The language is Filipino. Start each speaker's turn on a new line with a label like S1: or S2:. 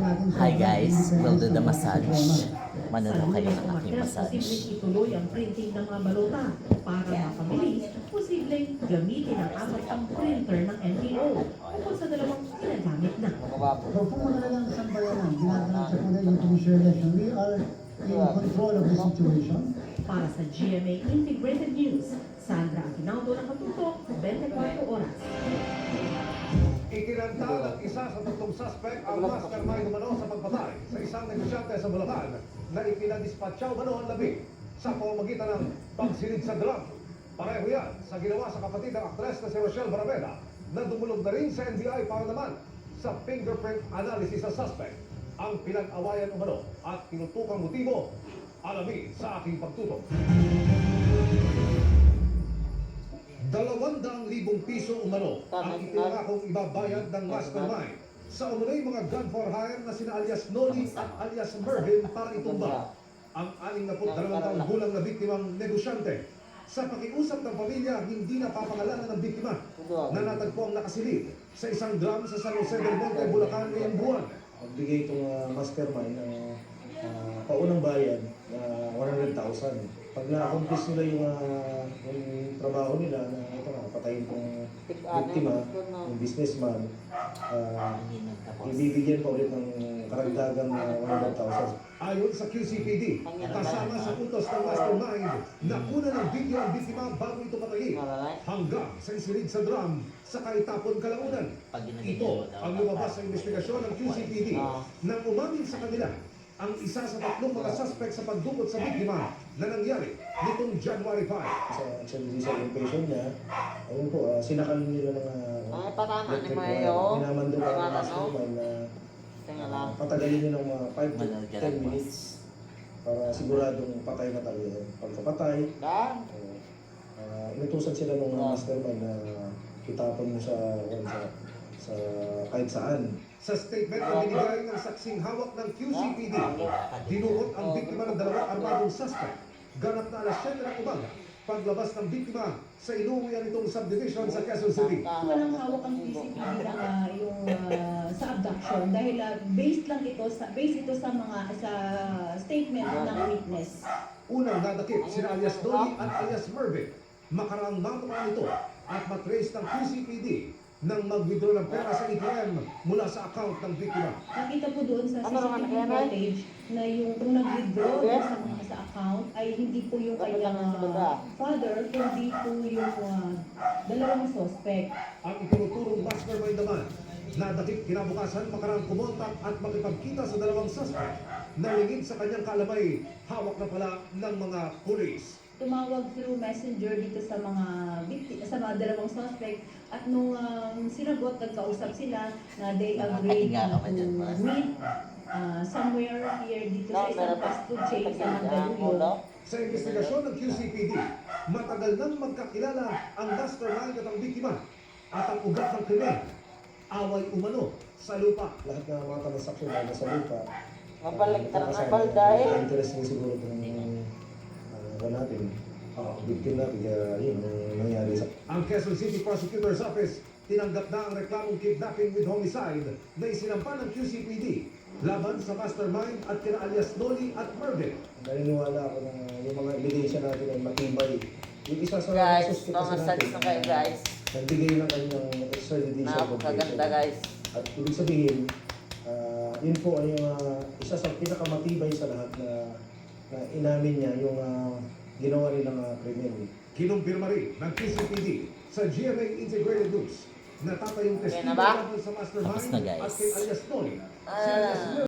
S1: Hi guys, we'll do the massage. Manonood kayo ng aking massage.
S2: ituloy ang printing ng mga balota. Para mapabilis, posibleng gamitin ang apat ang printer ng NPO. Bukod sa dalawang ginagamit na.
S3: So kung magandang sambayanan, ginagawa sa kulay ng Commission Election, we are in control of the situation.
S2: Para sa GMA Integrated News, Sandra Aguinaldo ng Katutok, 24 oras.
S4: Ikinanta ng isa sa tatlong suspect ang mastermind umano sa pagpatay sa isang negosyante sa Bulacan na ipinadispatsaw umano ang labi sa pamamagitan ng pagsilid sa drum. Pareho yan sa ginawa sa kapatid ng aktres na si Rochelle Baraveda na dumulog na rin sa NBI para naman sa fingerprint analysis sa suspect. Ang pinag-awayan umano at tinutukang motibo alamin sa aking pagtutok. Dalawandang libong piso umano ang itinangakong ibabayad ng mastermind. Sa umunoy mga gun for hire na sina alias Noli at alias Mervin para itumba ang 62 taong gulang na biktimang negosyante. Sa pakiusap ng pamilya, hindi na papangalanan ng biktima na natagpo ang nakasilid sa isang drum sa San Jose del Monte, Bulacan ngayong buwan.
S5: Magbigay itong uh, mastermind ng uh, paunang bayad na 100,000. Pag na-accomplish nila yung, uh, yung trabaho nila na ito na, patayin itong biktima, yung businessman, uh, ibibigyan pa ulit ng karagdagang uh, 100,000.
S4: Ayon sa QCPD, kasama sa utos ng mastermind, nakuna ng video ang biktima bago ito patayin hanggang sa isilid sa drum sa Kaitapon, Kalaunan. Ito ang
S1: ng
S4: lumabas sa investigasyon ng QCPD nang umamin sa kanila ang isa sa tatlong mga suspect sa pagdukot sa biktima na nangyari nitong January 5.
S5: Sa extrajudicial inpatient niya, ayun po, uh, sinakal nila ng uh,
S6: Ay, patama ni Mayo.
S5: wire. Minamando ka ng
S6: Patama, no?
S5: mastermind na
S6: lang.
S5: patagalin nyo ng mga 5 to
S1: Manood ka
S5: 10
S1: ng
S5: minutes para siguradong patay na talaga. Pagkapatay,
S6: Dan.
S5: uh, inutusan sila ng mga mastermind na itapon mo sa, sa, sa kahit saan.
S4: Sa statement na binigay ng saksing hawak ng QCPD, dinukot ang biktima ng dalawang armadong suspect. Ganap na alas 7 ng umaga, paglabas ng biktima sa inuwian nitong subdivision sa Quezon City.
S7: walang hawak ang PCP ng ah, yung ah, sa abduction dahil ah, based lang ito sa based ito sa mga sa statement ng witness.
S4: Unang nadakip sina alias Dolly at alias Mervin. Makarang matumaan ito at matrace ng QCPD nang mag-withdraw ng pera sa ATM mula sa account ng biktima.
S7: Nakita po doon sa
S6: Ano naman,
S7: CCTV footage na yung kung nag-withdraw
S6: Yes.
S7: doon sa, sa account ay hindi po yung
S6: Dapat
S7: kanyang
S6: lang sa baba.
S7: ah, father kundi po yung ah, dalawang suspect.
S4: Ang itinuturong mastermind naman, nadakip kinabukasan makarang kumontak at makipagkita sa dalawang suspect na lingid sa kanyang kalamay, hawak na pala ng mga pulis.
S7: Tumawag through messenger dito sa mga victi- sa mga dalawang suspect at nung um, sinagot nagkausap sila na they agreed to meet uh, somewhere here dito sa isang fast food chain sa Mandaluyong.
S4: Sa investigasyon ng QCPD, matagal nang magkakilala ang mastermind at ang biktima at ang ugat ng krimen, away umano sa lupa.
S5: Lahat ng mga transaksyon na nasa lupa,
S6: ng
S5: Kasi
S6: apal dahil.
S5: Interest din siguro itong uh, natin, uh, victim natin, kaya yun, ang nangyari sa
S4: Ang Quezon City Prosecutor's Office tinanggap na ang reklamong kidnapping with homicide na isinampa ng QCPD laban sa mastermind at kina alias Noli at Mervin.
S5: Naniniwala ako na yung mga ebidensya natin ay matibay. Yung isa sa
S6: Guys,
S5: suspect kasi
S6: pamassage na kayo guys.
S5: nagbigay ng kanyang extrajudicial
S6: Napakaganda guys.
S5: At ibig sabihin, ah, yun po ay yung ah, isa sa pinakamatibay sa lahat na, na inamin niya yung ah, ginawa nilang uh, krimen.
S4: Kinumpirma rin ng QCPD sa GMA Integrated News na tatayong
S6: Okay
S4: testigo
S6: na ba?
S4: laban sa mastermind
S1: Tapos na, guys.
S4: at kay alias Noli. Si
S6: Ah.
S4: alias